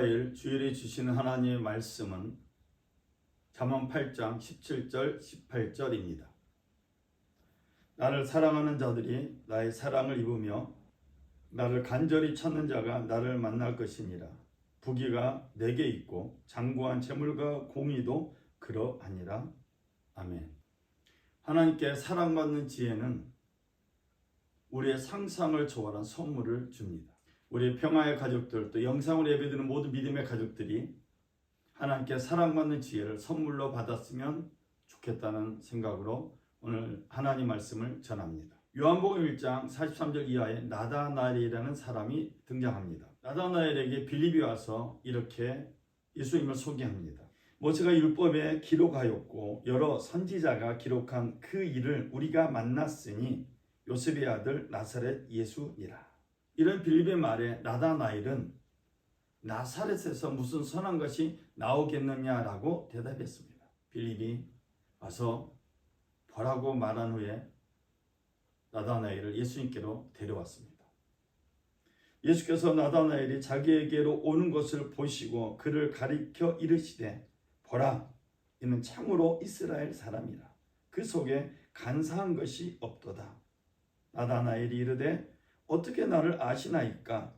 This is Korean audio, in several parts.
14일 주일에 주시는 하나님의 말씀은 잠언 8장 17절 18절입니다. 나를 사랑하는 자들이 나의 사랑을 입으며 나를 간절히 찾는 자가 나를 만날 것이니라. 부귀가 내게 있고 장구한 재물과 공의도 그러하니라. 아멘. 하나님께 사랑받는 지혜는 우리의 상상을 초월한 선물을 줍니다. 우리 평화의 가족들 또 영상으로 예배드리는 모든 믿음의 가족들이 하나님께 사랑받는 지혜를 선물로 받았으면 좋겠다는 생각으로 오늘 하나님 말씀을 전합니다. 요한복음 1장 43절 이하에 나다나엘이라는 사람이 등장합니다. 나다나엘에게 빌립이 와서 이렇게 예수님을 소개합니다. 모세가 율법에 기록하였고 여러 선지자가 기록한 그 일을 우리가 만났으니 요셉의 아들 나사렛 예수니라. 이런 빌립의 말에 나다나엘은 나사렛에서 무슨 선한 것이 나오겠느냐라고 대답했습니다. 빌립이 와서 보라고 말한 후에 나다나엘을 예수님께로 데려왔습니다. 예수께서 나다나엘이 자기에게로 오는 것을 보시고 그를 가리켜 이르시되 보라 이는 참으로 이스라엘 사람이라 그 속에 간사한 것이 없도다. 나다나엘이 이르되 어떻게 나를 아시나이까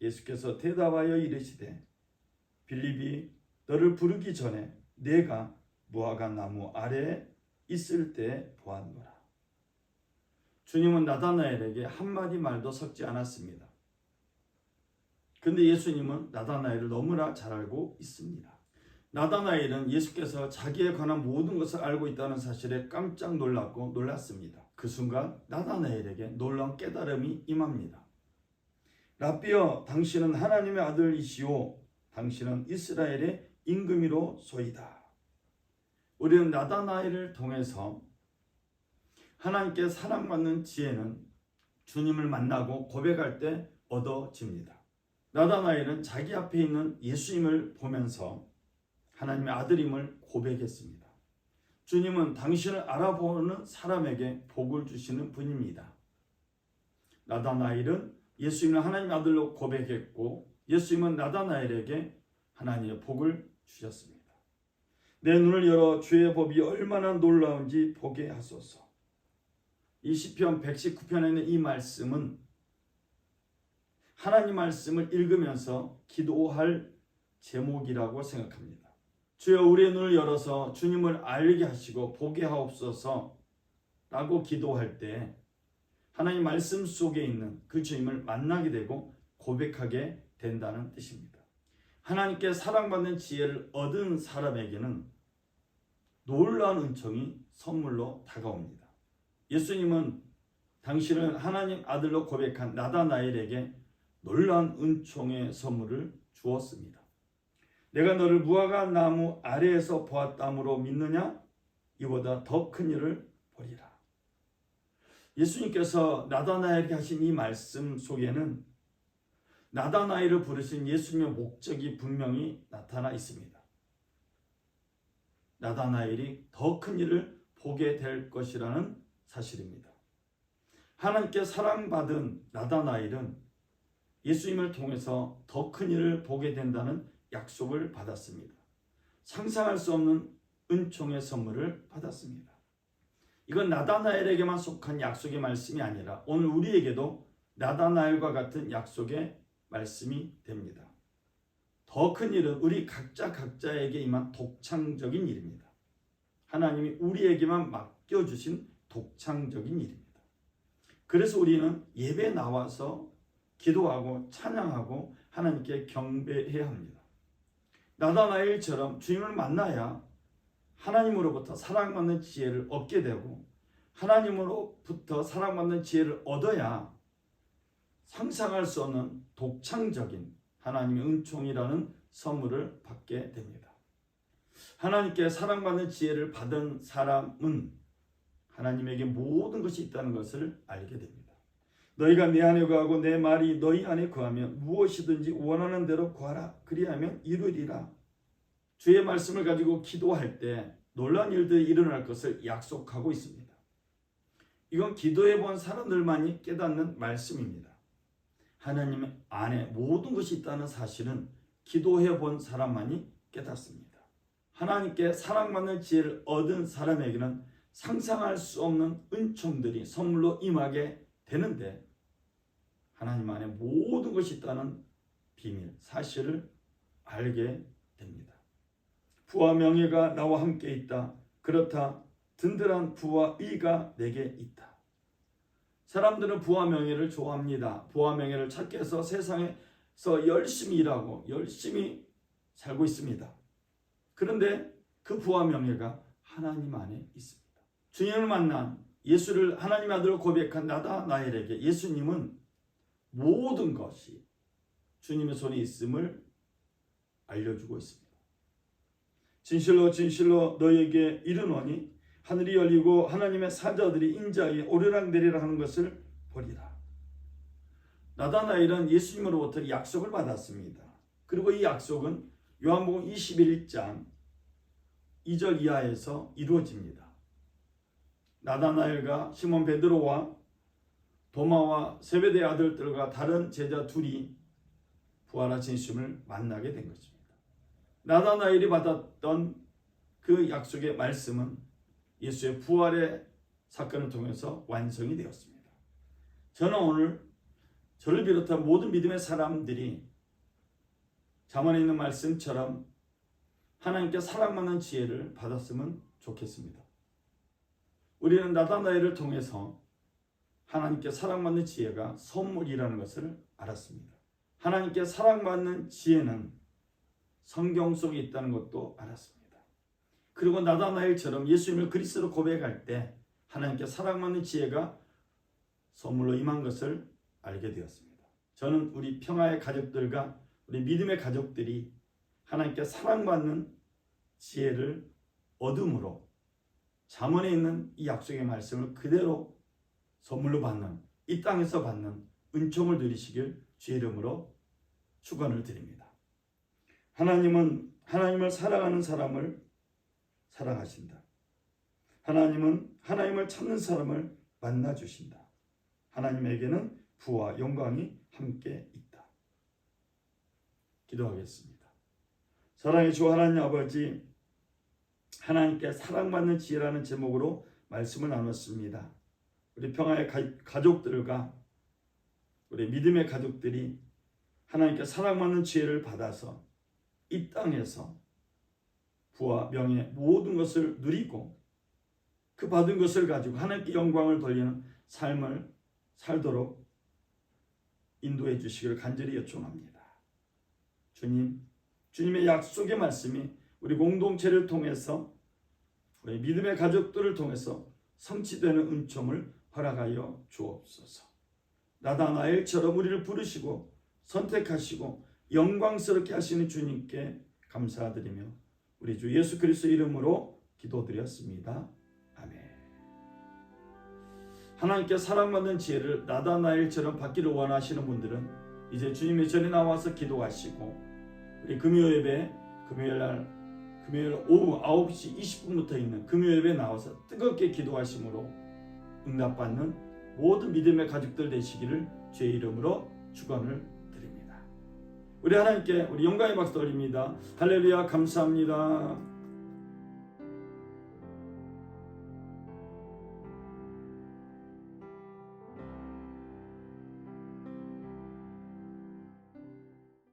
예수께서 대답하여 이르시되 빌립이 너를 부르기 전에 내가 무화과 나무 아래에 있을 때 보았노라. 주님은 나다나엘에게 한마디 말도 섞지 않았습니다. 근데 예수님은 나다나엘을 너무나 잘 알고 있습니다. 나다나엘은 예수께서 자기에 관한 모든 것을 알고 있다는 사실에 깜짝 놀랐고 놀랐습니다. 그 순간 나다나엘에게 놀라운 깨달음이 임합니다. 라비어 당신은 하나님의 아들이시오 당신은 이스라엘의 임금이로 소이다. 우리는 나다나엘을 통해서 하나님께 사랑받는 지혜는 주님을 만나고 고백할 때 얻어집니다. 나다나엘은 자기 앞에 있는 예수님을 보면서 하나님의 아들임을 고백했습니다. 주님은 당신을 알아보는 사람에게 복을 주시는 분입니다. 나다나엘은 예수님을 하나님의 아들로 고백했고 예수님은 나다나엘에게 하나님의 복을 주셨습니다. 내 눈을 열어 주의 법이 얼마나 놀라운지 보게 하소서. 이 시편 119편에 있는 이 말씀은 하나님 말씀을 읽으면서 기도할 제목이라고 생각합니다. 주여 우리의 눈을 열어서 주님을 알게 하시고 보게 하옵소서 라고 기도할 때 하나님 말씀 속에 있는 그 주님을 만나게 되고 고백하게 된다는 뜻입니다. 하나님께 사랑받는 지혜를 얻은 사람에게는 놀라운 은총이 선물로 다가옵니다. 예수님은 당신을 하나님 아들로 고백한 나다나엘에게 놀라운 은총의 선물을 주었습니다. 내가 너를 무화과 나무 아래에서 보았다므로 믿느냐? 이보다 더 큰 일을 보리라. 예수님께서 나다나엘에게 하신 이 말씀 속에는 나다나엘을 부르신 예수님의 목적이 분명히 나타나 있습니다. 나다나엘이 더 큰 일을 보게 될 것이라는 사실입니다. 하나님께 사랑받은 나다나엘은 예수님을 통해서 더 큰 일을 보게 된다는 약속을 받았습니다. 상상할 수 없는 은총의 선물을 받았습니다. 이건 나다나엘에게만 속한 약속의 말씀이 아니라 오늘 우리에게도 나다나엘과 같은 약속의 말씀이 됩니다. 더 큰 일은 우리 각자 각자에게 임한 독창적인 일입니다. 하나님이 우리에게만 맡겨주신 독창적인 일입니다. 그래서 우리는 예배 나와서 기도하고 찬양하고 하나님께 경배해야 합니다. 나다나엘처럼 주님을 만나야 하나님으로부터 사랑받는 지혜를 얻게 되고 하나님으로부터 사랑받는 지혜를 얻어야 상상할 수 없는 독창적인 하나님의 은총이라는 선물을 받게 됩니다. 하나님께 사랑받는 지혜를 받은 사람은 하나님에게 모든 것이 있다는 것을 알게 됩니다. 너희가 내 안에 거하고 내 말이 너희 안에 거하면 무엇이든지 원하는 대로 구하라. 그리하면 이루리라. 주의 말씀을 가지고 기도할 때 놀란 일들이 일어날 것을 약속하고 있습니다. 이건 기도해 본 사람들만이 깨닫는 말씀입니다. 하나님 안에 모든 것이 있다는 사실은 기도해 본 사람만이 깨닫습니다. 하나님께 사랑받는 지혜를 얻은 사람에게는 상상할 수 없는 은총들이 선물로 임하게 되는데 하나님 안에 모든 것이 있다는 비밀, 사실을 알게 됩니다. 부와 명예가 나와 함께 있다. 그렇다. 든든한 부와 의가 내게 있다. 사람들은 부와 명예를 좋아합니다. 부와 명예를 찾기 위해서 세상에서 열심히 일하고 열심히 살고 있습니다. 그런데 그 부와 명예가 하나님 안에 있습니다. 주님을 만난 예수를 하나님 아들로 고백한 나다 나엘에게 예수님은 모든 것이 주님의 손에 있음을 알려주고 있습니다. 진실로 진실로 너에게 이르노니 하늘이 열리고 하나님의 사자들이 인자에 오르락내리락 하는 것을 보리라. 나다나엘은 예수님으로부터 약속을 받았습니다. 그리고 이 약속은 요한복음 21장 2절 이하에서 이루어집니다. 나다나엘과 시몬 베드로와 도마와 세베대 아들들과 다른 제자 둘이 부활하신 예수님을 만나게 된 것입니다. 나다나엘이 받았던 그 약속의 말씀은 예수의 부활의 사건을 통해서 완성이 되었습니다. 저는 오늘 저를 비롯한 모든 믿음의 사람들이 자만에 있는 말씀처럼 하나님께 사랑받는 지혜를 받았으면 좋겠습니다. 우리는 나다나엘을 통해서 하나님께 사랑받는 지혜가 선물이라는 것을 알았습니다. 하나님께 사랑받는 지혜는 성경 속에 있다는 것도 알았습니다. 그리고 나다나엘처럼 예수님을 그리스도로 고백할 때 하나님께 사랑받는 지혜가 선물로 임한 것을 알게 되었습니다. 저는 우리 평화의 가족들과 우리 믿음의 가족들이 하나님께 사랑받는 지혜를 얻음으로 잠언에 있는 이 약속의 말씀을 그대로 선물로 받는 이 땅에서 받는 은총을 누리시길 주의 이름으로 축원을 드립니다. 하나님은 하나님을 사랑하는 사람을 사랑하신다. 하나님은 하나님을 찾는 사람을 만나 주신다. 하나님에게는 부와 영광이 함께 있다. 기도하겠습니다. 사랑의 주 하나님 아버지 하나님께 사랑받는 지혜라는 제목으로 말씀을 나눴습니다. 우리 평화의 가 족들과 우리 믿음의 가족들이 하나님께 사랑받는 지혜를 받아서 이 땅에서 부와 명예 모든 것을 누리고 그 받은 것을 가지고 하나님께 영광을 돌리는 삶을 살도록 인도해 주시기를 간절히 요청합니다. 주님, 주님의 약속의 말씀이 우리 공동체를 통해서 우리 믿음의 가족들을 통해서 성취되는 은총을 허락하여 주옵소서. 나다나엘처럼 우리를 부르시고 선택하시고 영광스럽게 하시는 주님께 감사드리며 우리 주 예수 그리스도 이름으로 기도드렸습니다. 아멘. 하나님께 사랑받는 지혜를 나다나엘처럼 받기를 원하시는 분들은 이제 주님의 전에 나와서 기도하시고 우리 금요 예배 금요일 날 금요일 오후 9시 20분부터 있는 금요 예배 나와서 뜨겁게 기도하심으로 응답받는 모든 믿음의 가족들 되시기를 주의 이름으로 축원을 드립니다. 우리 하나님께 우리 영광의 박수 올립니다. 할렐루야 감사합니다.